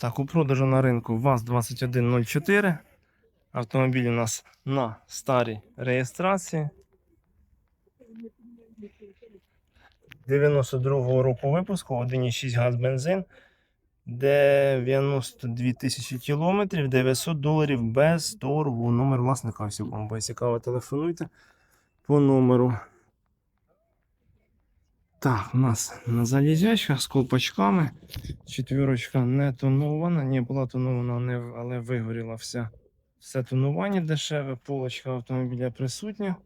Так, у продажу на ринку ВАЗ-2104. Автомобіль у нас на старій реєстрації. 92-го року випуску, 1,6 газ бензин. 92 тисячі кілометрів, 900 доларів без торгу. Номер власника всього цікаво, телефонуйте по номеру. Так, у нас на залізячках з колпачками. Четвірочка не тонована, не була тонована, але вигоріла вся. Все тонування дешеве, полочка автомобіля присутня.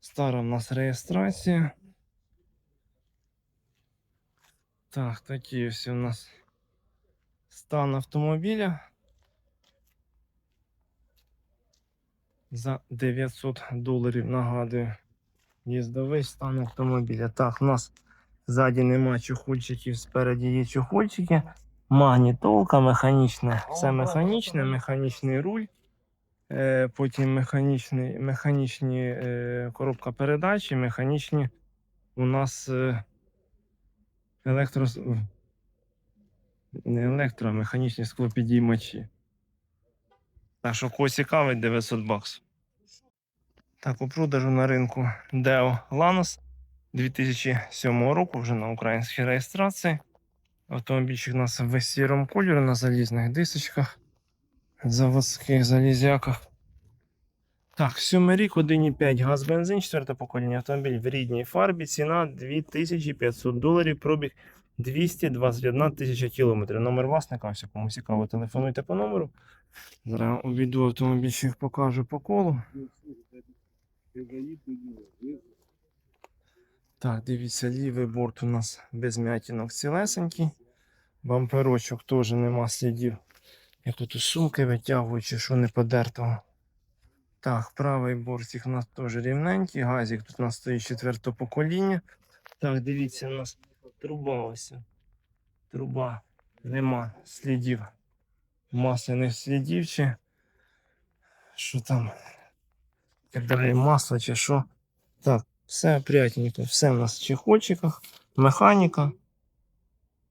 Стара в нас реєстрація. Так, такі ось у нас стан автомобіля. За 900 доларів нагадую. Їздовий стан автомобіля. Так, у нас ззаді нема чохольчиків, спереді є чохольчики. Магнітолка, механічне, все механічне, механічний руль. Е, потім механічні е, коробка передач і механічні у нас е, електро... Не електро, а механічні склопідіймачі. Так що кого цікавить 900 баксів. Так, у продажу на ринку Deo Lanos 2007 року, вже на українській реєстрації. Автомобільчик у нас в сірому кольорі на залізних дисочках, заводських залізяках. Так, сьомий рік, 1,5 газ бензин, четверте покоління автомобіль в рідній фарбі. Ціна 2500 доларів, пробіг 221 тисяча кілометрів. Номер власника, все кому цікаво, телефонуйте по номеру. Зараз обійду автомобільчик, покажу по колу. Так, дивіться, лівий борт у нас без м'ятінок цілесенький. Бамперочок теж нема слідів. Як тут сумки витягують, чи що не подертого. Так, правий бортик у нас теж рівненький. Газик тут у нас стоїть четвертого покоління. Так, дивіться, у нас труба ось. Труба. Нема слідів. Масляних слідів чи. Що там? Як далі масло чи що. Так, все опрятненько, все в нас в чехольчиках, механіка,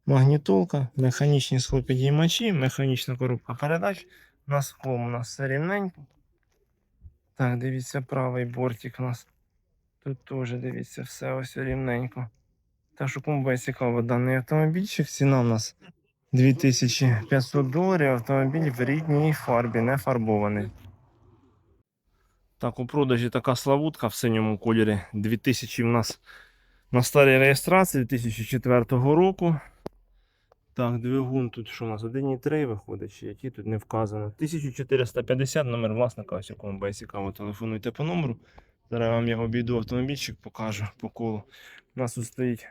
магнітолка, механічні схлопідіймачі, механічна коробка передач. У нас у нас все рівненько. Так, дивіться, правий бортик у нас. Тут теж дивіться, все ось рівненько. Так що кому буде цікаво даний автомобільчик, ціна у нас 2500 доларів, автомобіль в рідній фарбі, не фарбований. Так, у продажі така славутка в синьому кольорі. 2000 в нас на старій реєстрації 2004 року. Так, двигун тут що у нас 1,3 виходить, чи який тут не вказано. 1450 номер власника, ось якому буде цікаво, телефонуйте по номеру. Зараз я вам його обійду автомобільчик, покажу по колу. У нас тут стоїть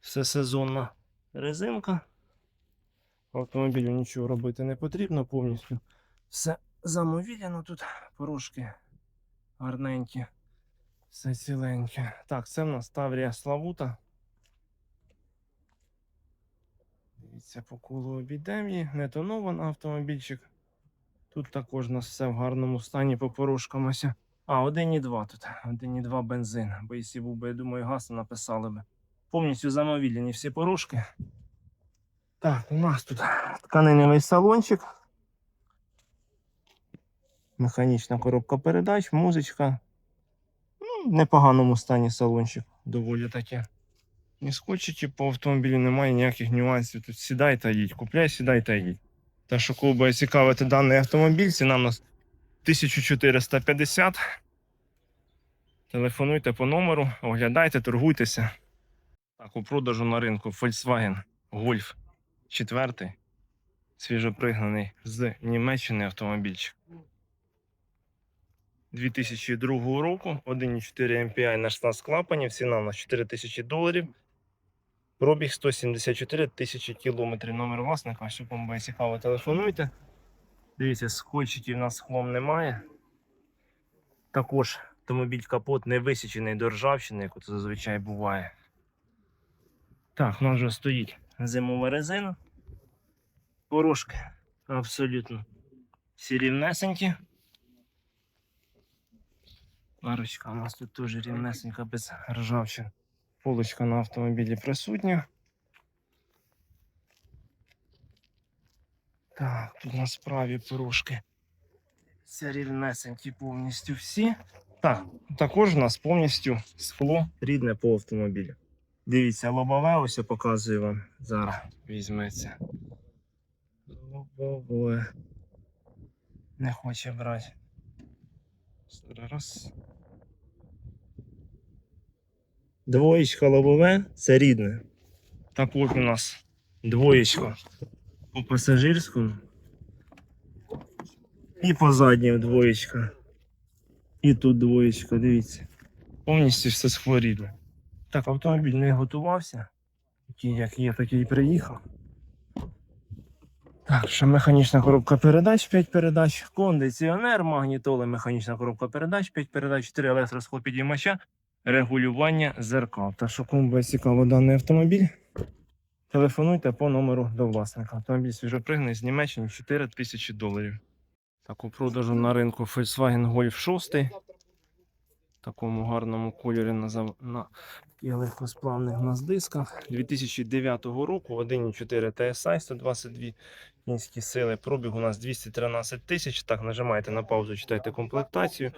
все сезонна резинка. Автомобілю нічого робити не потрібно повністю. Все замовіляно тут порошки гарненькі, все ціленьке. Так, це в нас Таврія Славута. Дивіться, по колу обійдемо її. Не тонований автомобільчик. Тут також у нас все в гарному стані по порушкам. ось. А, 1,2 тут. 1,2 бензин. Бо якщо був би, я думаю, газ, написали би. Повністю замовілені всі порушки. Так, у нас тут тканиневий салончик. Механічна коробка передач, музичка. Ну, в непоганому стані салончик. Доволі таке. Ні скотчиків по автомобілю немає ніяких нюансів. Тут сідай та їдь. Купляй, сідай та їдь. Та що буде цікавити даний автомобіль, ціна у нас 1450. Телефонуйте по номеру, оглядайте, торгуйтеся. Так, у продажу на ринку Volkswagen Golf 4. Свіжопригнаний з Німеччини автомобільчик. 2002 року, 1,4 MPI на 16 клапанів, ціна у нас 4 тисячі доларів. Пробіг 174 тисячі кілометрів. Номер власника, що вам цікаво, телефонуйте. Дивіться, скотчиків у нас хлам немає. Також автомобіль капот не висічений до ржавчини, як це зазвичай буває. Так, у нас вже стоїть зимова резина. Порошки абсолютно всі рівнесенькі. Парочка у нас тут теж рівнесенька без ржавчин. Полочка на автомобілі присутня. Так, тут на справі порожки. Це рівнесенькі повністю всі. Так, також у нас повністю скло рідне по автомобілю. Дивіться, лобове ось я показую вам. Зараз візьметься. Лобове. Не хоче брати. Зараз. Двоєчка лобове це рідне. Також у нас двоєчка по пасажирському. І по заднім двоєчка. І тут двоєчка, дивіться. Повністю все схворіло. Так, автомобіль не готувався. Такий, як є, такий і приїхав. Так, ще механічна коробка передач, 5 передач, кондиціонер, магнітоли, механічна коробка передач, 5 передач, 4 електросхлопідіймача, регулювання зеркал. Та що цікаво даний автомобіль, телефонуйте по номеру до власника. Автомобіль свіжопригнаний з Німеччини 4 тисячі доларів. Так, у продажу на ринку Volkswagen Golf 6. В такому гарному кольорі на, на легкосплавних нас дисках. 2009 року 1,4 TSI, 122 кінські сили. Пробіг у нас 213 тисяч. Так, нажимаєте на паузу, читайте комплектацію.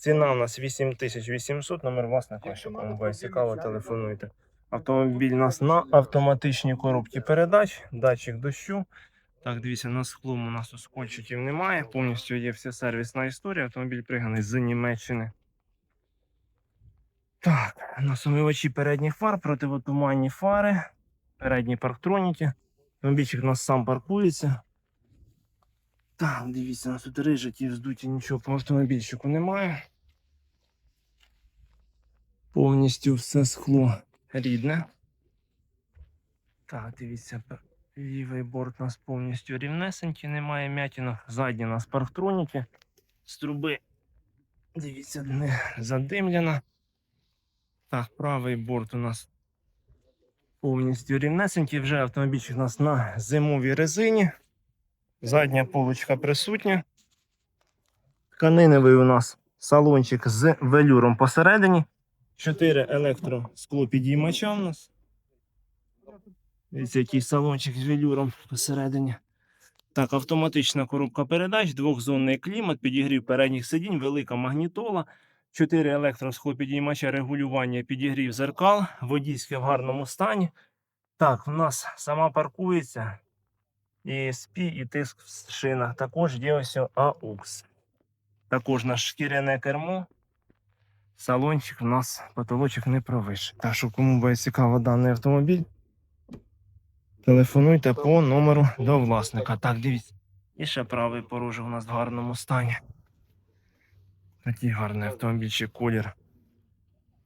Ціна у нас 8800, номер власника, якщо кому буде цікаво, телефонуйте. Автомобіль у нас на автоматичній коробці передач, датчик дощу. Так, дивіться, на склому у нас тут немає. Повністю є вся сервісна історія. Автомобіль приганий з Німеччини. Так, на сумивачі передніх фар, противотуманні фари, передні парктроніки. Автомобільчик у нас сам паркується. Так, дивіться, у нас тут рижаті, вздуті, нічого по автомобільчику немає. Повністю все скло рідне. Так, дивіться, лівий борт у нас повністю рівнесенький, немає м'ятінок. Задні у нас парктроніки. З труби, дивіться, не задимлена. Так, правий борт у нас повністю рівнесенький. Вже автомобільчик у нас на зимовій резині. Задня полочка присутня. Тканиневий у нас салончик з велюром посередині. 4 електросклопідіймача у нас. Дивіться, який салончик з велюром посередині. Так, автоматична коробка передач, двохзонний клімат, підігрів передніх сидінь, велика магнітола, 4 електросхлопідіймача регулювання, підігрів зеркал, водійське в гарному стані. Так, у нас сама паркується. І ESP, і тиск в шинах. Також є ось AUX. Також наш шкіряне кермо. Салончик у нас потолочок не провищий. Так що кому буде цікаво даний автомобіль, телефонуйте по номеру до власника. Так, дивіться. І ще правий порожок у нас в гарному стані. Такий гарний автомобільчик колір.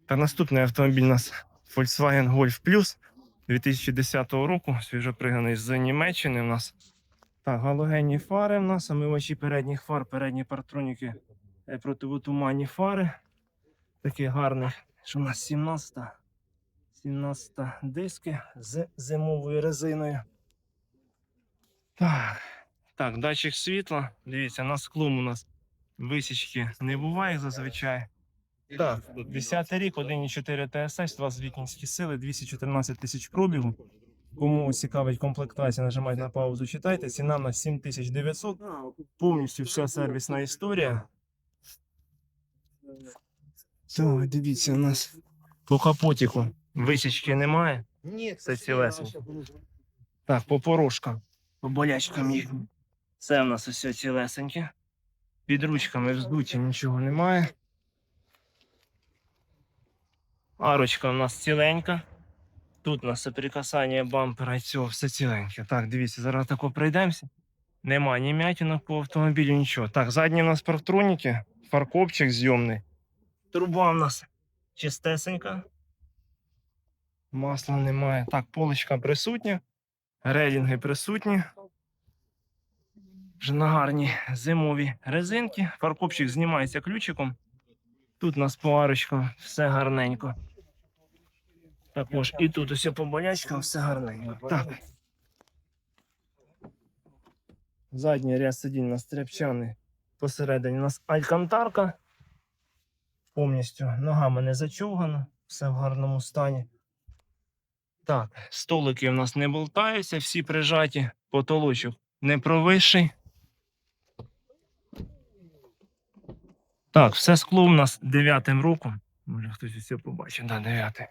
Та наступний автомобіль у нас Volkswagen Golf Plus 2010 року, свіжоприганий з Німеччини у нас. Так, галогенні фари в нас, омивачі передніх фар, передні партроніки, е, противотуманні фари. Такий гарний, що у нас 17 17 диски з зимовою резиною. Так, так, датчик світла. Дивіться, на склом у нас висічки не буває зазвичай. Так, 10 рік, 1,4 TSI, 20 вікінські сили, 214 тисяч пробігу. Кому цікавить комплектація, нажимайте на паузу, читайте. Ціна на 7900. Повністю вся сервісна історія. Так, дивіться, у нас по капотіку висічки немає. Ні, Це цілесенько. Так, по порошкам, по болячкам їх. Це в нас усе цілесеньке. Під ручками вздуті нічого немає. Арочка у нас ціленька. Тут у нас соприкасання бампера і цього все ціленьке. Так, дивіться, зараз тако пройдемося. Нема ні м'ятінок по автомобілю, нічого. Так, задні у нас парктроніки, фаркопчик зйомний. Труба у нас чистесенька. Масла немає. Так, поличка присутня. Релінги присутні. Вже на гарні зимові резинки. Фаркопчик знімається ключиком. Тут у нас по арочкам все гарненько. Також і тут усе по болячкам все гарненько. Так. Задній ряд сидінь у нас тряпчаний. Посередині у нас алькантарка. Повністю ногами не зачовгано, все в гарному стані. Так, столики у нас не болтаються, всі прижаті, потолочок не провисший. Так, все скло у нас дев'ятим роком. Може хтось усе побачив, да, дев'ятий.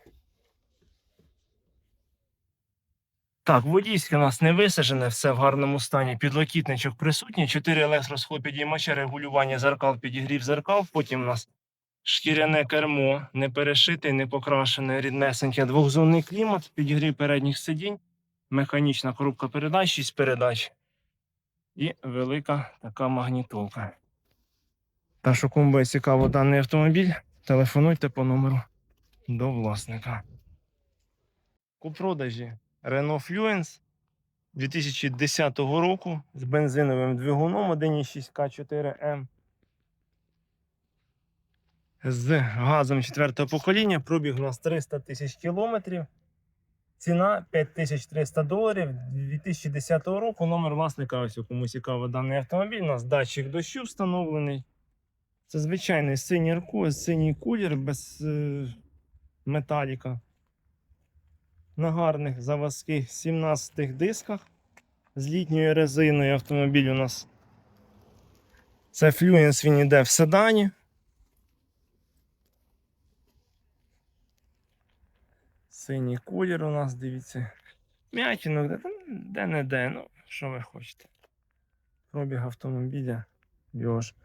Так, водійське у нас не висажене, все в гарному стані. Підлокітничок присутній, 4 електросхлопідіймача, регулювання зеркал, підігрів зеркал. Потім у нас шкіряне кермо, не перешите, не покрашене, ріднесеньке, двохзонний клімат, підігрів передніх сидінь, механічна коробка передач, 6 передач і велика така магнітолка. Та що кому буде цікаво даний автомобіль, телефонуйте по номеру до власника. У продажі Renault Fluence 2010 року з бензиновим двигуном 1.6К4М. З газом 4 покоління. Пробіг у нас 300 тисяч кілометрів. Ціна 5300 доларів 2010 року. Номер власника, ось кому цікаво даний автомобіль. У нас датчик дощу встановлений. Це звичайний синій аркоз, синій кулір без е, металіка на гарних заводських 17 дисках з літньою резиною автомобіль у нас. Це Fluence він іде в седані. Синій колір у нас, дивіться. М'ятінок, де, де не де, ну, що ви хочете. Пробіг автомобіля. Його ж.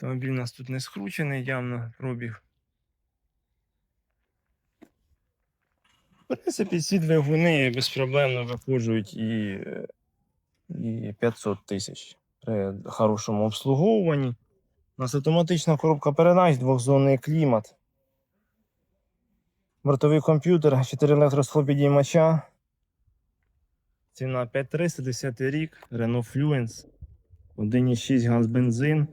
Автомобіль у нас тут не скручений, явно пробіг В принципі, ці двигуни безпроблемно виходжують і, і 500 тисяч при хорошому обслуговуванні. У нас автоматична коробка передач, двохзонний клімат. Бортовий комп'ютер, 4 електросхлопідіймача. Ціна 5300, 10 рік, Renault Fluence, 1,6 газ бензин.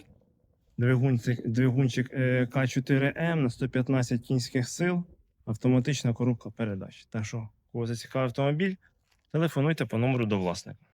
Двигунчик, двигунчик е, К4М на 115 кінських сил автоматична коробка передач. Так що, кого зацікавив автомобіль, телефонуйте по номеру до власника.